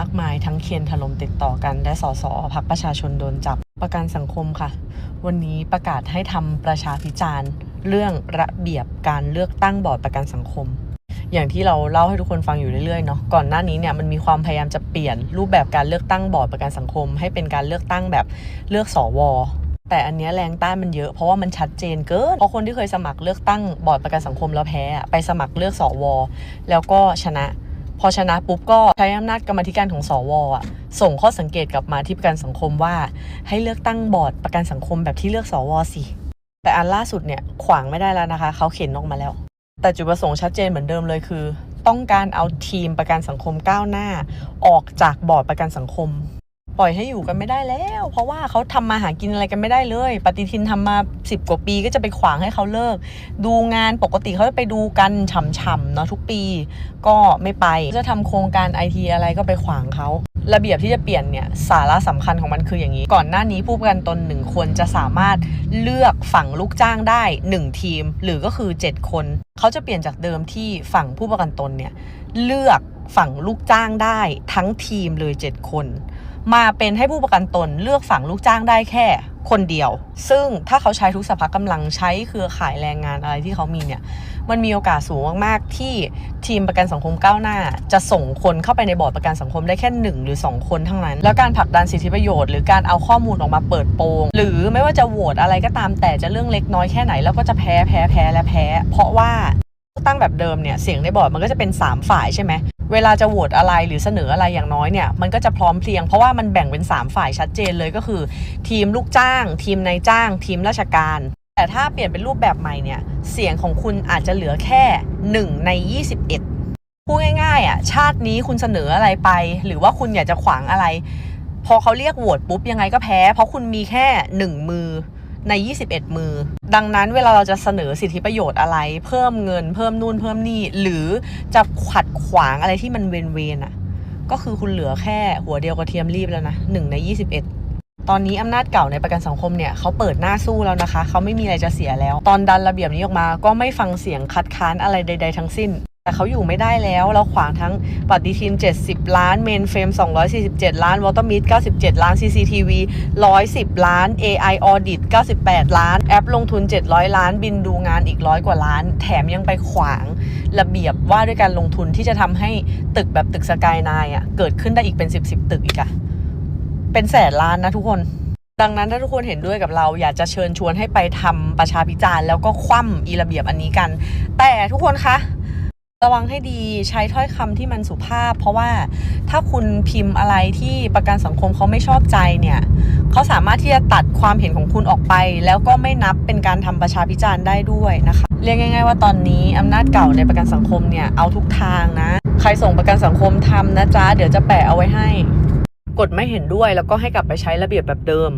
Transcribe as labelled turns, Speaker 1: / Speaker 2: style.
Speaker 1: มากมายทั้งเคียนถล่มติดต่อกัน และสสพักประชาชนโดนจับประกันสังคมค่ะ วันนี้ประกาศให้ทำประชาพิจารณ์เรื่องระเบียบการเลือกตั้งบอร์ดประกันสังคม อย่างที่เราเล่าให้ทุกคนฟังอยู่เรื่อยๆเนาะก่อนหน้านี้เนี่ยมันมีความพยายามจะเปลี่ยนรูปแบบการเลือกตั้งบอร์ดประกันสังคม ให้เป็นการเลือกตั้งแบบเลือกสวแต่อันนี้แรงต้านมันเยอะเพราะว่ามันชัดเจนเกินเพราะคนที่เคยสมัครเลือกตั้งบอร์ดประกันสังคมแล้วแพ้ไปสมัครเลือกสวแล้วก็ชนะ พอชนะปุ๊บก็ใช้อำนาจกรรมธิการของสวอะส่งข้อสังเกตกลับมาที่ประกันสังคมว่า ให้เลือกตั้งบอร์ดประกันสังคมแบบที่เลือกสวสิแต่อันล่าสุดเนี่ยขวางไม่ได้แล้วนะคะ เขาเข็นออกมาแล้ว แต่จุดประสงค์ชัดเจนเหมือนเดิมเลยคือ ต้องการเอาทีมประกันสังคมก้าวหน้า ออกจากบอร์ดประกันสังคม ปล่อยให้อยู่กันไม่ได้แล้ว เพราะว่าเขาทำมาหากินอะไรกันไม่ได้เลย ปฏิทินทำมา 10 กว่าปีก็จะไปขวางให้เขาเลิก ดูงานปกติเขาจะไปดูกันฉ่ำๆเนาะทุกปี ก็ไม่ไปจะทำโครงการไอทีอะไรก็ไปขวางเขาระเบียบที่จะเปลี่ยนเนี่ยสาระสำคัญของมันคืออย่างนี้ ก่อนหน้านี้ผู้ประกันตนหนึ่งคนจะสามารถเลือกฝั่งลูกจ้างได้ 1 ทีม หรือก็คือ 7 คน เขาจะเปลี่ยนจากเดิมที่ฝั่งผู้ประกันตนเนี่ยเลือกฝั่งลูกจ้างได้ทั้งทีมเลย 7 คน มาเป็นให้ผู้ประกันตนเลือกฝั่งลูกจ้างได้แค่คนเดียว ซึ่งถ้าเขาใช้ทุกสภากำลังใช้เครือข่ายแรงงานอะไรที่เขามีเนี่ย มันมีโอกาสสูงมากๆ ที่ทีมประกันสังคมก้าวหน้า จะส่งคนเข้าไปในบอร์ดประกันสังคมได้แค่หนึ่งหรือ 2 คนเท่านั้น แล้วการผลักดันสิทธิประโยชน์ หรือการเอาข้อมูลออกมาเปิดโปง หรือไม่ว่าจะโหวตอะไรก็ตาม แต่จะเรื่องเล็กน้อยแค่ไหนแล้วก็จะแพ้แพ้แพ้และแพ้ เพราะว่าตั้งแบบเดิมเนี่ยเสียงในบอร์ดมันก็จะเป็น 3 ฝ่ายใช่ไหม เวลาจะโหวตอะไรหรือเสนออะไรอย่างน้อยเนี่ยมันก็จะพร้อมเพรียงเพราะว่ามันแบ่งเป็น 3 ฝ่ายชัดเจนเลยก็คือ ทีมลูกจ้าง ทีมนายจ้าง ทีมราชการ แต่ถ้าเปลี่ยนเป็นรูปแบบใหม่เนี่ยเสียงของคุณอาจจะเหลือแค่ 1 ใน 21พูดง่ายๆอะชาตินี้คุณเสนออะไรไป หรือว่าคุณอยากจะขวางอะไร พอเขาเรียกโหวตปุ๊บยังไงก็แพ้ เพราะคุณมีแค่ 1 มือ ใน 21 มือ ดังนั้นเวลาเราจะเสนอสิทธิประโยชน์อะไร เพิ่มเงินเพิ่มนู่นเพิ่มนี่หรือจะขัดขวางอะไรที่มันเวนเวนๆอะก็คือคุณเหลือแค่หัวเดียวกระเทียมรีบแล้วนะ1ใน 21ตอนนี้อำนาจเก่าในประกันสังคมเนี่ยเขาเปิดหน้าสู้แล้วนะคะ เขาไม่มีอะไรจะเสียแล้ว ตอนดันระเบียบนี้ออกมา ก็ไม่ฟังเสียงคัดค้านอะไรใด ๆ ทั้งสิ้น แต่เขาอยู่ไม่ได้แล้ว เราขวางทั้งปฏิทิน 70 ล้านเมนเฟรม247 ล้านวอเตอร์มิด97 ล้าน CCTV 110 ล้าน AI Audit 98 ล้าน แอปลงทุน 700 ล้าน บินดูงานอีกร้อยกว่าล้าน แถมยังไปขวางระเบียบว่าด้วยการลงทุนที่จะทำให้ตึกแบบตึกสกายนายอะ เกิดขึ้นได้อีกเป็น 10 10 ตึกอีกอะเป็นแสนล้านนะทุกคนดังนั้นถ้าทุกคนเห็นด้วยกับเราอยากจะเชิญชวนให้ไปทำประชาพิจารณ์แล้วก็คว่ำอีระเบียบอันนี้กัน แต่ทุกคนคะ ระวังให้ดีใช้ถ้อยคำที่มันสุภาพ เพราะว่าถ้าคุณพิมพ์อะไรที่ประกันสังคมเขาไม่ชอบใจเนี่ยเขาสามารถที่จะตัดความเห็นของคุณออกไป แล้วก็ไม่นับเป็นการทำประชาพิจารณ์ได้ด้วยนะคะ เรียกง่าย ๆ ว่าตอนนี้อำนาจเก่าในประกันสังคมเนี่ยเอาทุกทางนะ ใครส่งประกันสังคมทำนะจ๊ะเดี๋ยวจะแปะเอาไว้ให้ กดไม่เห็นด้วยแล้วก็ให้กลับไปใช้ระเบียบแบบเดิม